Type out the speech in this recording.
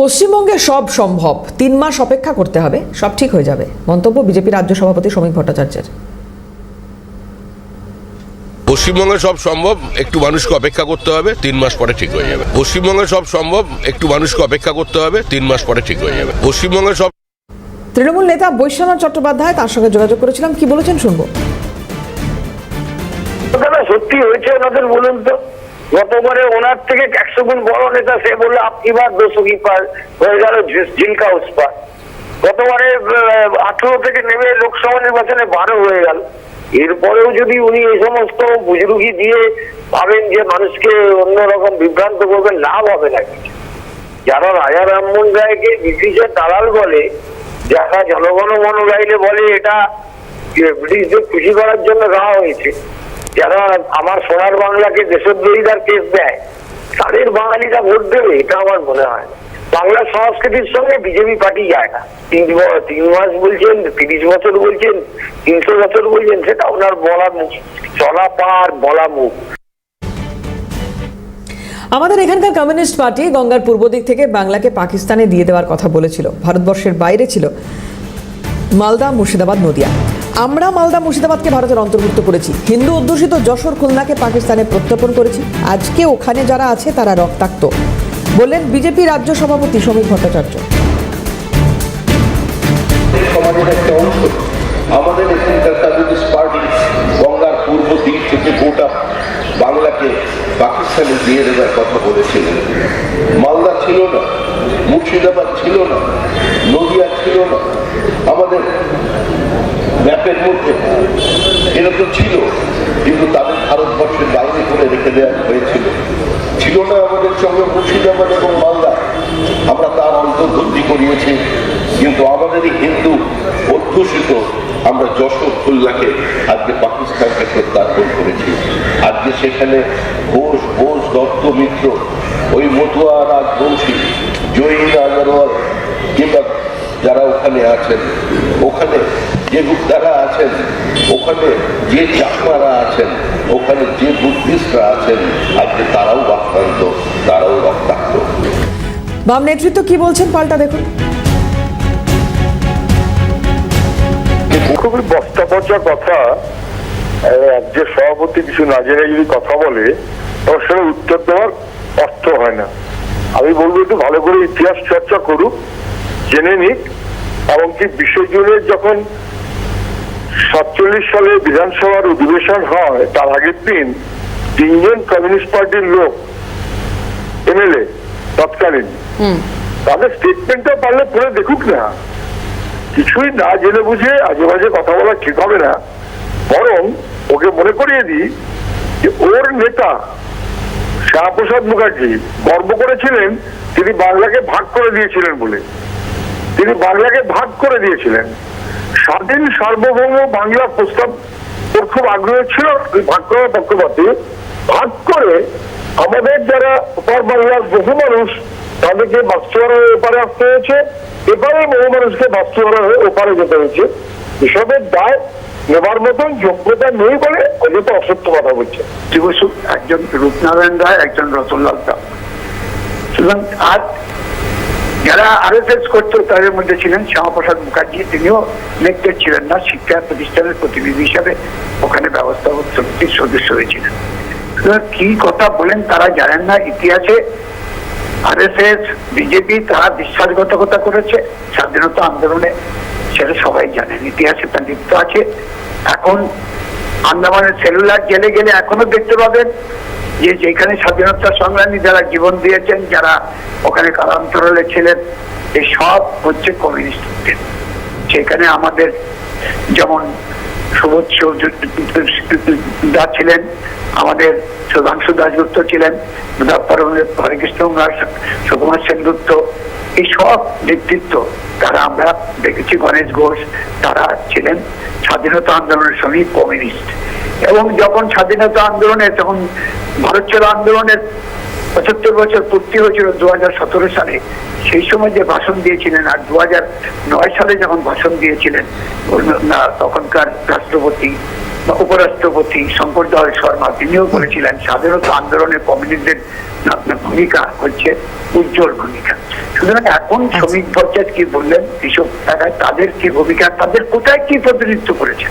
পশ্চিমবঙ্গে সব সম্ভব। তিন মাস অপেক্ষা করতে হবে সব ঠিক হয়ে যাবে। মন্তব্য বিজেপি রাজ্য সভাপতি শ্রমিক ভট্টাচার্যের। পশ্চিমবঙ্গে সব সম্ভব একটু মানুষকে অপেক্ষা করতে হবে তিন মাস পরে ঠিক হয়ে যাবে। পশ্চিমবঙ্গে সব সম্ভব একটু মানুষকে অপেক্ষা করতে হবে তিন মাস পরে ঠিক হয়ে যাবে। পশ্চিমবঙ্গে সব তৃণমূল নেতা বৈশ্বনাথ চট্টোপাধ্যায় তার সঙ্গে যোগাযোগ করেছিলাম। কি বলেছেন শুনব? সত্যি হয়েছে ওনাদের বলুন তো। গতবারে ওনার থেকে একশো গুণ বড় নেতা, সে বলল, আপনি বার দোষো কি পার? হয়ে গেল উস পার গতবারে আঠেরো থেকে নেমে লোকসভা নির্বাচনে বারো হয়ে গেল। এরপরেও যদি উনি এই সমস্ত বুজরুগি দিয়ে ভাবেন যে মানুষকে অন্যরকম বিভ্রান্ত করবেন, লাভ হবে না। যারা রাজা রামমোহন রায়কে ব্রিটিশের দালাল বলে, যারা জনগণ মন বলে, এটা ব্রিটিশদের খুশি করার জন্য দেওয়া হয়েছে যারা আমার সোনার বাংলাকে দেশদ্রোহিতার কেস দেয়, তাদের বাঙালিরা ভোট দেবে, এটা আমার মনে হয়। বাংলা সংস্কৃতির সঙ্গে বিজেপি পার্টি যায় না। তিন তিন মাস বলছেন, তিরিশ বছর বলছেন, তিনশো বছর বলছেন, সেটা ওনার বলা মুখ। চলা পার, বলা মুখ। আমাদের এখানকার কমিউনিস্ট পার্টি গঙ্গার পূর্ব দিক থেকে বাংলাকে পাকিস্তানে দিয়ে দেওয়ার কথা বলেছিল। ভারতবর্ষের বাইরে ছিল মালদা, মুর্শিদাবাদ, নদিয়া। আমরা মালদা মুর্শিদাবাদকে ভারতের অন্তর্ভুক্ত করেছি। হিন্দু অধ্যুষিত যশোর খুলনাকে পাকিস্তানে প্রত্যর্পণ করেছি। আজকে ওখানে যারা আছে, তারা রক্তাক্ত। বললেন বিজেপি রাজ্য সভাপতি শ্রমিক ভট্টাচার্য। সমাজের একটা অংশ, আমাদের গঙ্গার পূর্ব দিক থেকে গোটা বাংলাকে পাকিস্তানে দিয়ে দেওয়ার কথা বলেছিলেন মালদা ছিল না, মুর্শিদাবাদ ছিল না নদিয়া ছিল না। আমাদের ম্যাপের মধ্যে এরকম ছিল, কিন্তু তাদের ভারতবর্ষের বাইরে করে রেখে দেওয়া হয়েছিল। ছিল না আমাদের সঙ্গে মুর্শিদাবাদ এবং মালদা। আমরা তার অন্তর্ভুক্তি করিয়েছি, কিন্তু আমাদেরই হিন্দু অধ্যুষিত আমরা যশোর খুলনাকে আজকে পাকিস্তানকে প্রত্যার্পণ করেছি। আজকে সেখানে ঘোষ ঘোষ দত্ত মিত্র, ওই মতুয়া রাজবংশী জয়ীন আগরওয়াল কিংবা ওখানে আছেন ওখানে যে গুপ্তারা আছেন ওখানে যে চাকমারা আছেন ওখানে যে বুদ্ধিস্টরা আছেন আজকে তারাও আক্রান্ত তারাও রক্তাক্ত। বাম নেতৃত্ব কি বলছেন পাল্টা দেখুন। খুবই বস্তা কথা রাজ্যের সভাপতি কিছু না জেনে যদি কথা বলে তার সঙ্গে উত্তর দেওয়ার অর্থ হয় না। আমি বলব একটু ভালো করে ইতিহাস চর্চা করুক জেনে নিক এমনকি বিষয় জুড়ে যখন সাতচল্লিশ সালে বিধানসভার অধিবেশন হয় তার আগের দিন তিনজন কমিউনিস্ট পার্টির লোক এমএলএ তৎকালীন তাদের স্টেটমেন্টটা পারলে পড়ে দেখুক না। কিছুই না জেনে বুঝে আজে বাজে কথা বলা ঠিক হবে না। বরং ওকে মনে করিয়ে দিই যে ওর নেতা শ্যামাপ্রসাদ মুখার্জি গর্ব করেছিলেন তিনি বাংলাকে ভাগ করে দিয়েছিলেন বলে। তিনি বাংলাকে ভাগ করে দিয়েছিলেন। স্বাধীন সার্বভৌম বাংলা প্রস্তাব খুব আগ্রহ ছিল ভাগ করার পক্ষপাতে। ভাগ করে আমাদের যারা ওপার বাংলার বহু মানুষ তাদেরকে বাস্তুহারা হয়ে ওপারে আসতে হয়েছে এবারে বহু মানুষকে বাস্তুহারা হয়ে ওপারে যেতে হয়েছে। এসবের দায় নেবার মতন যোগ্যতা নেই বলে অযথ অসত্য কথা বলছে। একজন রূপনারায়ণ রায়, একজন রতনলাল দাস। সুতরাং আর যারা আরএসএস করতো, তাদের মধ্যে ছিলেন শ্যামাপ্রসাদ মুখার্জি। তিনিও নেতৃত্ব ছিলেন না, শিক্ষা প্রতিষ্ঠানের প্রতিনিধি হিসাবে ওখানে ব্যবস্থা সমিতির সদস্য হয়েছিলেন। কি কথা বলেন তারা জানেন না। ইতিহাসে আরএসএস বিজেপি তারা বিশ্বাসঘাতকতা করেছে, স্বাধীনতা আন্দোলনে সেটা সবাই জানেন। ইতিহাসে তার লিপ্ত আছে। এখন আন্দামানের সেলুলার জেলে গেলে এখনও দেখতে পাবেন যে যেখানে স্বাধীনতা সংগ্রামী যারা জীবন দিয়েছেন, যারা ওখানে কালান্তরালে ছিলেন এই সব হচ্ছে কমিউনিস্টদের সেখানে আমাদের যেমন সুবোধ দাস ছিলেন, আমাদের সুধাংশু দাসগুপ্ত ছিলেন হরেকৃষ্ণ সুকুমার সেনগুপ্ত, এই সব নেতৃত্ব তারা আমরা দেখেছি, গণেশ ঘোষ, তারা ছিলেন স্বাধীনতা আন্দোলনের সঙ্গে কমিউনিস্ট। এবং যখন স্বাধীনতা আন্দোলনে তখন ভারত ছাড়ো আন্দোলনের পঁচাত্তর বছর পূর্তি হয়েছিল দু সালে। সেই সময় যে ভাষণ দিয়েছিলেন আর দু নয় সালে যখন ভাষণ দিয়েছিলেন তখনকার রাষ্ট্রপতি বা উপরাষ্ট্রপতি শঙ্কর দয়াল শর্মা তিনিও বলেছিলেন স্বাধীনতা আন্দোলনে কমিউনিস্টদের ভূমিকা হচ্ছে উজ্জ্বল ভূমিকা। সুতরাং এখন শ্রমিক ভট্টাচার্য কি বললেন কৃষক তাদের কি ভূমিকা তাদের কোথায় কি প্রতিনিধিত্ব করেছে